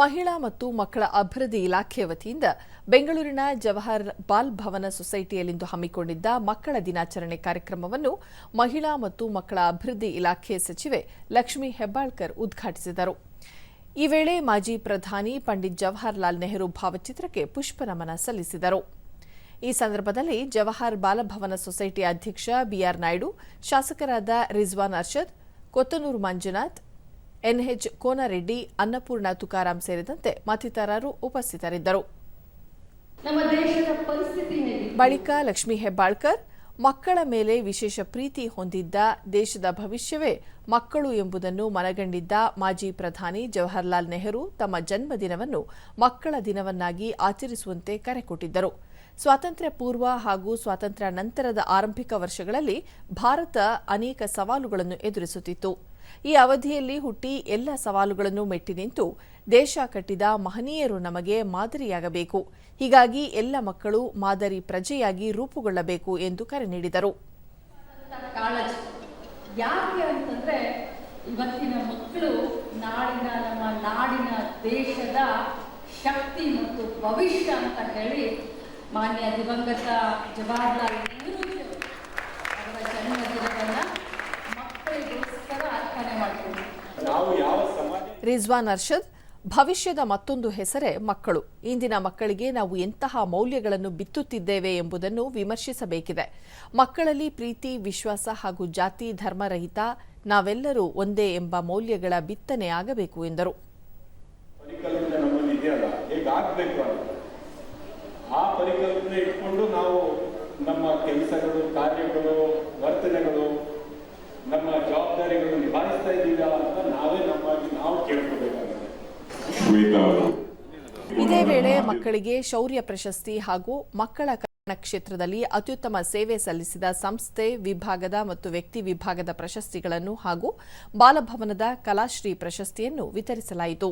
ಮಹಿಳಾ ಮತ್ತು ಮಕ್ಕಳ ಅಭಿವೃದ್ಧಿ ಇಲಾಖೆ ವತಿಯಿಂದ ಬೆಂಗಳೂರಿನ ಜವಾಹರ್ ಬಾಲ್ ಭವನ ಸೊಸೈಟಿಯಲ್ಲಿಂದು ಹಮ್ಮಿಕೊಂಡಿದ್ದ ಮಕ್ಕಳ ದಿನಾಚರಣೆ ಕಾರ್ಯಕ್ರಮವನ್ನು ಮಹಿಳಾ ಮತ್ತು ಮಕ್ಕಳ ಅಭಿವೃದ್ಧಿ ಇಲಾಖೆ ಸಚಿವೆ ಲಕ್ಷ್ಮೀ ಹೆಬ್ಬಾಳ್ಕರ್ ಉದ್ಘಾಟಿಸಿದರು. ಈ ವೇಳೆ ಮಾಜಿ ಪ್ರಧಾನಿ ಪಂಡಿತ್ ಜವಾಹರ್ಲಾಲ್ ನೆಹರು ಭಾವಚಿತ್ರಕ್ಕೆ ಪುಷ್ಪನಮನ ಸಲ್ಲಿಸಿದರು. ಈ ಸಂದರ್ಭದಲ್ಲಿ ಜವಾಹರ್ ಬಾಲಭವನ ಸೊಸೈಟಿ ಅಧ್ಯಕ್ಷ ಬಿಆರ್ ನಾಯ್ಡು, ಶಾಸಕರಾದ ರಿಜ್ವಾನ್ ಅರ್ಷದ್, ಕೊತ್ತನೂರು ಮಂಜುನಾಥ್ ಎನ್ಎಚ್ ಕೋನರೆಡ್ಡಿ ಅನ್ನಪೂರ್ಣ ತುಕಾರಾಂ ಸೇರಿದಂತೆ ಮತ್ತಿತರರು ಉಪಸ್ಥಿತರಿದ್ದರು. ಬಳಿಕ ಲಕ್ಷ್ಮೀ ಹೆಬ್ಬಾಳ್ಕರ್ ಮಕ್ಕಳ ಮೇಲೆ ವಿಶೇಷ ಪ್ರೀತಿ ಹೊಂದಿದ್ದ ದೇಶದ ಭವಿಷ್ಯವೇ ಮಕ್ಕಳು ಎಂಬುದನ್ನು ಮನಗಂಡಿದ್ದ ಮಾಜಿ ಪ್ರಧಾನಿ ಜವಾಹರ್ಲಾಲ್ ನೆಹರು ತಮ್ಮ ಜನ್ಮದಿನವನ್ನು ಮಕ್ಕಳ ದಿನವನ್ನಾಗಿ ಆಚರಿಸುವಂತೆ ಕರೆ ಕೊಟ್ಟಿದ್ದರು. ಸ್ವಾತಂತ್ರ್ಯ ಪೂರ್ವ ಹಾಗೂ ಸ್ವಾತಂತ್ರ್ಯ ನಂತರದ ಆರಂಭಿಕ ವರ್ಷಗಳಲ್ಲಿ ಭಾರತ ಅನೇಕ ಸವಾಲುಗಳನ್ನು ಎದುರಿಸುತ್ತಿತ್ತು. ಈ ಅವಧಿಯಲ್ಲಿ ಹುಟ್ಟಿ ಎಲ್ಲ ಸವಾಲುಗಳನ್ನು ಮೆಟ್ಟಿ ನಿಂತು ದೇಶ ಕಟ್ಟಿದ ಮಹನೀಯರು ನಮಗೆ ಮಾದರಿಯಾಗಬೇಕು. ಹೀಗಾಗಿ ಎಲ್ಲ ಮಕ್ಕಳು ಮಾದರಿ ಪ್ರಜೆಯಾಗಿ ರೂಪುಗೊಳ್ಳಬೇಕು ಎಂದು ಕರೆ ನೀಡಿದರು. ಇವತ್ತಿನ ಮಕ್ಕಳು ನಾಡಿನ ನಮ್ಮ ನಾಡಿನ ದೇಶದ ಶಕ್ತಿ ಮತ್ತು ಭವಿಷ್ಯ ಅಂತ ಹೇಳಿ ಮಾನ್ಯ ದಿವಂಗತ ಜವಾಹರ್ಲಾಲ್ ನೆಹರು ಅವರ ಜನ್ಮದಿನವನ್ನ ಮಕ್ಕಳಿಗೋಸ್ಕರ ಅರ್ಪಣೆ ಮಾಡ್ತೀವಿ. ನಾವು ಯಾವ ಸಮಾಜ ರಿಜ್ವಾನ್ ಅರ್ಷದ್ ಭವಿಷ್ಯದ ಮತ್ತೊಂದು ಹೆಸರೇ ಮಕ್ಕಳು. ಇಂದಿನ ಮಕ್ಕಳಿಗೆ ನಾವು ಎಂತಹ ಮೌಲ್ಯಗಳನ್ನು ಬಿತ್ತುತ್ತಿದ್ದೇವೆ ಎಂಬುದನ್ನು ವಿಮರ್ಶಿಸಬೇಕಿದೆ. ಮಕ್ಕಳಲ್ಲಿ ಪ್ರೀತಿ ವಿಶ್ವಾಸ ಹಾಗೂ ಜಾತಿ ಧರ್ಮರಹಿತ ನಾವೆಲ್ಲರೂ ಒಂದೇ ಎಂಬ ಮೌಲ್ಯಗಳ ಬಿತ್ತನೆ ಆಗಬೇಕು ಎಂದರು. ಪರಿಕಲ್ಪನೆ ಇಟ್ಕೊಂಡು ನಾವು ನಮ್ಮ ಕೆಲಸಗಳು, ಕಾರ್ಯಗಳು, ವರ್ತನೆಗಳು, ನಮ್ಮ ಜವಾಬ್ದಾರಿಗಳು ನಿಭಾಯಿಸ್ತಾ ಇದ್ದೀರಾ ಅಂತ ನಾವೇ ನಮ್ಮಾಗಿ ನಾವು ಕೇಳ್ಕೋಬೇಕಾಗುತ್ತೆ ಇದೇ ವೇಳೆ ಮಕ್ಕಳಿಗೆ ಶೌರ್ಯ ಪ್ರಶಸ್ತಿ ಹಾಗೂ ಮಕ್ಕಳ ಕ್ಷೇತ್ರದಲ್ಲಿ ಅತ್ಯುತ್ತಮ ಸೇವೆ ಸಲ್ಲಿಸಿದ ಸಂಸ್ಥೆ ವಿಭಾಗದ ಮತ್ತು ವ್ಯಕ್ತಿ ವಿಭಾಗದ ಪ್ರಶಸ್ತಿಗಳನ್ನು ಹಾಗೂ ಬಾಲಭವನದ ಕಲಾಶ್ರೀ ಪ್ರಶಸ್ತಿಯನ್ನು ವಿತರಿಸಲಾಯಿತು.